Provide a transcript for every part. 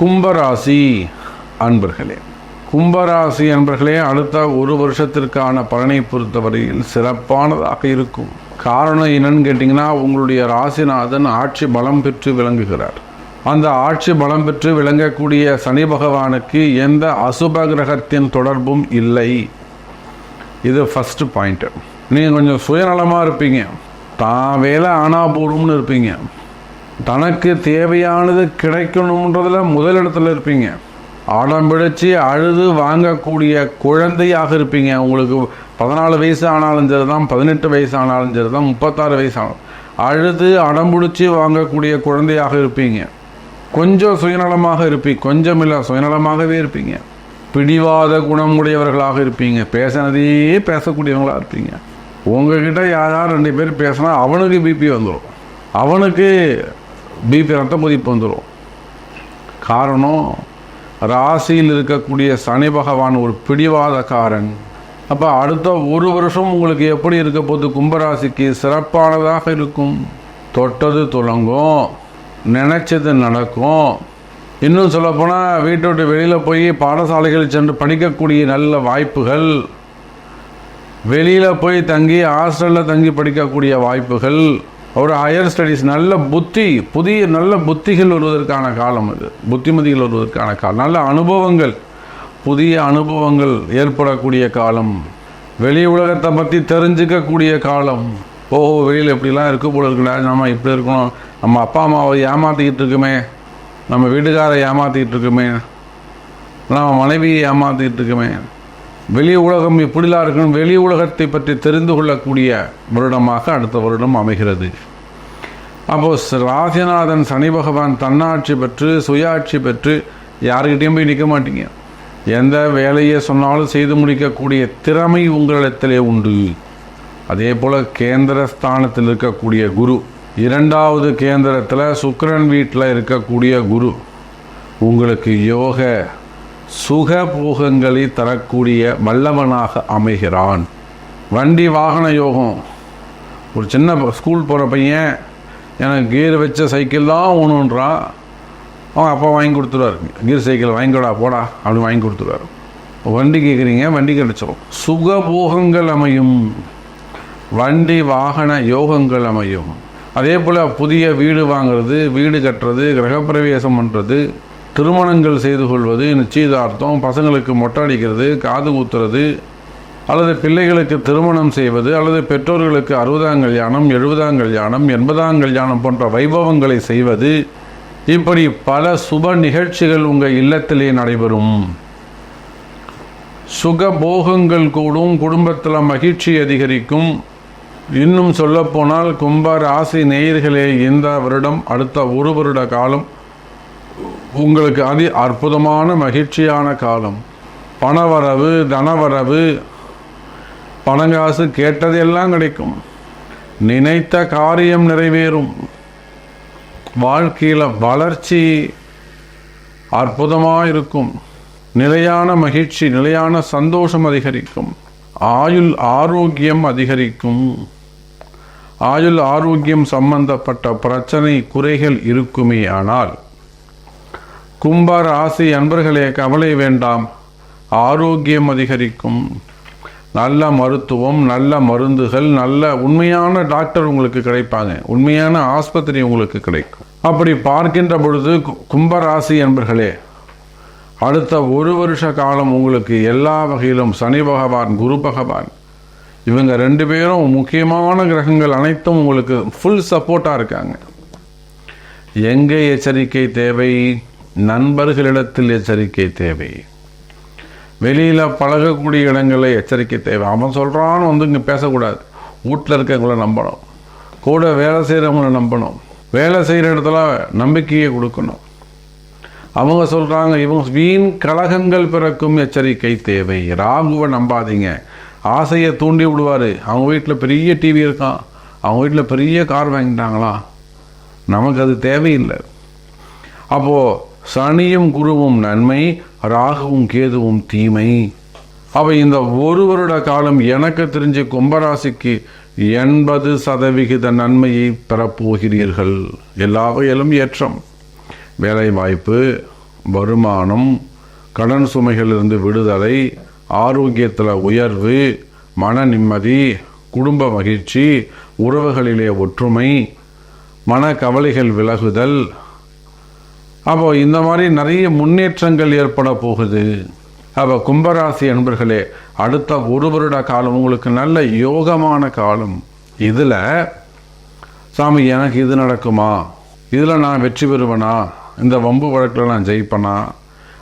கும்பராசி அன்பர்களே கும்பராசி அன்பர்களே அடுத்த ஒரு வருஷத்திற்கான பலனை பொறுத்தவரையில் சிறப்பானதாக இருக்கும். காரணம் என்னன்னு கேட்டிங்கன்னா உங்களுடைய ராசிநாதன் ஆட்சி பலம் பெற்று விளங்குகிறார். அந்த ஆட்சி பலம் பெற்று விளங்கக்கூடிய சனி பகவானுக்கு எந்த அசுப கிரகத்தின் தொடர்பும் இல்லை. இது ஃபஸ்ட்டு பாயிண்ட்டு நீங்கள் கொஞ்சம் சுயநலமாக இருப்பீங்க. தான் வேலை ஆனா போடும்னு இருப்பீங்க. தனக்கு தேவையானது கிடைக்கணுன்றதில் முதலிடத்துல இருப்பீங்க. ஆடம் பிடிச்சி அழுது வாங்கக்கூடிய குழந்தையாக இருப்பீங்க. உங்களுக்கு பதினாலு வயசு ஆனாலும் சரி தான் பதினெட்டு வயசு ஆனாலும் சரி தான் முப்பத்தாறு வயசு ஆனாலும். அழுது அடம்பிடிச்சி வாங்கக்கூடிய குழந்தையாக இருப்பீங்க. கொஞ்சம் சுயநலமாக இருப்பீங்க. கொஞ்சம் இல்லை சுயநலமாகவே இருப்பீங்க. பிடிவாத குணமுடையவர்களாக இருப்பீங்க. பேசினதையே பேசக்கூடியவங்களாக இருப்பீங்க. உங்ககிட்ட யாராவது ரெண்டு பேர் பேசினா அவனுக்கு பிபி வந்துடும் அவனுக்கு பிபி ரத்த கொதிப்பு வந்துடும் காரணம் ராசியில் இருக்கக்கூடிய சனி பகவான் ஒரு பிடிவாதக்காரன். அப்போ அடுத்த ஒரு வருஷம் உங்களுக்கு எப்படி இருக்க போது கும்பராசிக்கு சிறப்பானதாக இருக்கும். தொட்டது துளங்கும் நினைச்சது நடக்கும். இன்னும் சொல்லப்போனால் வீட்டை விட்டு வெளியில் போய் பாடசாலைகள் சென்று படிக்கக்கூடிய நல்ல வாய்ப்புகள். வெளியில் போய் தங்கி ஹாஸ்டலில் தங்கி படிக்கக்கூடிய வாய்ப்புகள். ஒரு ஹையர் ஸ்டடீஸ் நல்ல புத்தி புதிய நல்ல புத்திகள் வருவதற்கான காலம் இது புத்திமதிகள் வருவதற்கான காலம். நல்ல அனுபவங்கள் புதிய அனுபவங்கள் ஏற்படக்கூடிய காலம். வெளி உலகத்தை பற்றி தெரிஞ்சுக்கக்கூடிய காலம். ஓ வெளியில் எப்படிலாம் இருக்க போல இருக்குடா நம்ம இப்படி இருக்கணும். நம்ம அப்பா அம்மாவை ஏமாற்றிக்கிட்டு இருக்குமே. நம்ம வீட்டுக்காரை ஏமாற்றிக்கிட்டு இருக்குமே. நம்ம மனைவியை ஏமாற்றிக்கிட்டு இருக்குமே. வெளி உலகம் இப்படிலாம் இருக்கணும் வெளி உலகத்தை பற்றி தெரிந்து கொள்ளக்கூடிய வருடமாக அடுத்த வருடம் அமைகிறது. அப்போ ராசிநாதன் சனி பகவான் தன்னாட்சி பெற்று சுயாட்சி பெற்று யாருக்கிட்டையும் போய் நிற்க மாட்டீங்க. எந்த வேலையை சொன்னாலும் செய்து முடிக்கக்கூடிய திறமை உங்களிடத்திலே உண்டு. அதே போல் கேந்திர ஸ்தானத்தில் இருக்கக்கூடிய குரு இரண்டாவது கேந்திரத்தில் சுக்கரன் வீட்டில் இருக்கக்கூடிய குரு உங்களுக்கு யோக சுகபோகங்களை தரக்கூடிய வல்லவனாக அமைகிறான். வண்டி வாகன யோகம். ஒரு சின்ன ஸ்கூல் போகிற பையன் எனக்கு கீர் வச்ச சைக்கிள் தான் ஒன்றுன்றான் அவன் அப்பா வாங்கி கொடுத்துருவாரு. கீர் சைக்கிள் வாங்கிக்கூடா போடா அப்படின்னு வாங்கி கொடுத்துருவாரு. வண்டி கேட்குறீங்க வண்டி கிடைச்சிரும். சுகபோகங்கள் அமையும். வண்டி வாகன யோகங்கள் அமையும். அதே போல் புதிய வீடு வாங்கிறது வீடு கட்டுறது கிரகப்பிரவேசம் பண்ணுறது திருமணங்கள் செய்து கொள்வது நிச்சயதார்த்தம் பசங்களுக்கு மொட்டை அடிக்கிறது காது குத்துறது அல்லது பிள்ளைகளுக்கு திருமணம் செய்வது அல்லது பெற்றோர்களுக்கு அறுபதாம் கல்யாணம் எழுபதாம் கல்யாணம் எண்பதாம் கல்யாணம் போன்ற வைபவங்களை செய்வது இப்படி பல சுப நிகழ்ச்சிகள் உங்கள் இல்லத்திலே நடைபெறும். சுகபோகங்கள் கூடும் குடும்பத்தில் மகிழ்ச்சி அதிகரிக்கும். இன்னும் சொல்லப்போனால் கும்ப ராசி நேயர்களே இந்த வருடம் அடுத்த ஒரு வருட காலம் உங்களுக்கு அதி அற்புதமான மகிழ்ச்சியான காலம். பணவரவு தனவரவு பணங்காசு கேட்டதெல்லாம் கிடைக்கும். நினைத்த காரியம் நிறைவேறும். வாழ்க்கையில் வளர்ச்சி அற்புதமாக இருக்கும் நிலையான மகிழ்ச்சி நிலையான சந்தோஷம் அதிகரிக்கும். ஆயுள் ஆரோக்கியம் அதிகரிக்கும். ஆயுள் ஆரோக்கியம் சம்பந்தப்பட்ட பிரச்சனை குறைகள் இருக்குமே ஆனால் கும்பார ராசி அன்பர்களே கவலை வேண்டாம். ஆரோக்கியம் அதிகரிக்கும். நல்ல மருத்துவம் நல்ல மருந்துகள் நல்ல உண்மையான டாக்டர் உங்களுக்கு கிடைப்பாங்க. உண்மையான ஆஸ்பத்திரி உங்களுக்கு கிடைக்கும். அப்படி பார்க்கின்ற பொழுது கு- கும்பராசி என்பர்களே அடுத்த ஒரு வருஷ காலம் உங்களுக்கு எல்லா வகையிலும் சனி பகவான் குரு பகவான். இவங்க ரெண்டு பேரும் முக்கியமான கிரகங்கள் அனைத்தும் உங்களுக்கு ஃபுல் சப்போர்ட்டாக இருக்காங்க. எங்கே எச்சரிக்கை தேவை? நண்பர்களிடத்தில் எச்சரிக்கை தேவை. வெளியில் பழகக்கூடிய இடங்களில் எச்சரிக்கை தேவை. அவன் சொல்கிறான்னு வந்து இங்கே பேசக்கூடாது. வீட்டில் இருக்கவங்கள நம்பணும். கூட வேலை செய்கிறவங்கள நம்பணும். வேலை செய்கிற இடத்துல நம்பிக்கையை கொடுக்கணும். அவங்க சொல்கிறாங்க இவங்க வீண் கழகங்கள் பிறக்கும் எச்சரிக்கை தேவை. ராகுவை நம்பாதீங்க. ஆசையை தூண்டி விடுவார். அவங்க வீட்டில் பெரிய டிவி இருக்கான். அவங்க வீட்டில் பெரிய கார் வாங்கிட்டாங்களா? நமக்கு அது தேவையில்லை. அப்போது சனியும் குருவும் நன்மை ராகுவும் கேதுவும் தீமை. அவை இந்த ஒரு வருட காலம் எனக்கு தெரிஞ்ச கும்பராசிக்கு எண்பது சதவிகித நன்மையை பெறப்போகிறீர்கள். எல்லா வகையிலும் ஏற்றம். வேலை வாய்ப்பு வருமானம் கடன் சுமைகளிலிருந்து விடுதலை ஆரோக்கியத்தில் உயர்வு மன நிம்மதி குடும்ப மகிழ்ச்சி உறவுகளிலே ஒற்றுமை மன கவலைகள் விலகுதல் அப்போ இந்த மாதிரி நிறைய முன்னேற்றங்கள் ஏற்பட போகுது. அப்போ கும்பராசி அன்பர்களே அடுத்த ஒரு வருட காலம் உங்களுக்கு நல்ல யோகமான காலம். இதில் சாமி எனக்கு இது நடக்குமா? இதில் நான் வெற்றி பெறுவேனா? இந்த வம்பு வழக்கில் நான் ஜெயிப்பேனா?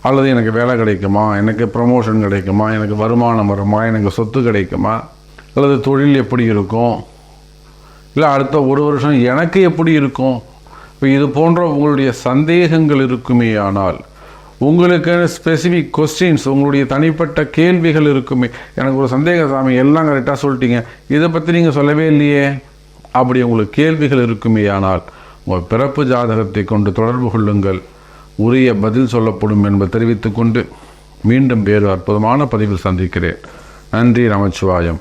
அல்லது எனக்கு வேலை கிடைக்குமா? எனக்கு ப்ரமோஷன் கிடைக்குமா? எனக்கு வருமானம் வருமா? எனக்கு சொத்து கிடைக்குமா? அல்லது தொழில் எப்படி இருக்கும்? இல்லை அடுத்த ஒரு வருஷம் எனக்கு எப்படி இருக்கும்? இப்போ இது போன்ற உங்களுடைய சந்தேகங்கள் இருக்குமே ஆனால் உங்களுக்கு ஸ்பெசிஃபிக் கொஸ்டின்ஸ் உங்களுடைய தனிப்பட்ட கேள்விகள் இருக்குமே. எனக்கு ஒரு சந்தேக சாமி எல்லாம் கரெக்டாக சொல்லிட்டீங்க. இதை பற்றி நீங்கள் சொல்லவே இல்லையே. அப்படி உங்களுக்கு கேள்விகள் இருக்குமே ஆனால் உங்கள் பிறப்பு ஜாதகத்தை கொண்டு தொடர்பு கொள்ளுங்கள். உரிய பதில் சொல்லப்படும் என்பதை தெரிவித்துக்கொண்டு மீண்டும் வேறு அற்புதமான பதிவில் சந்திக்கிறேன். நன்றி நமச்சிவாயம்.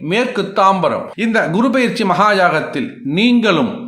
மேற்கு தாம்பரம். இந்த குரு பயிற்சி மகாயாகத்தில் நீங்களும்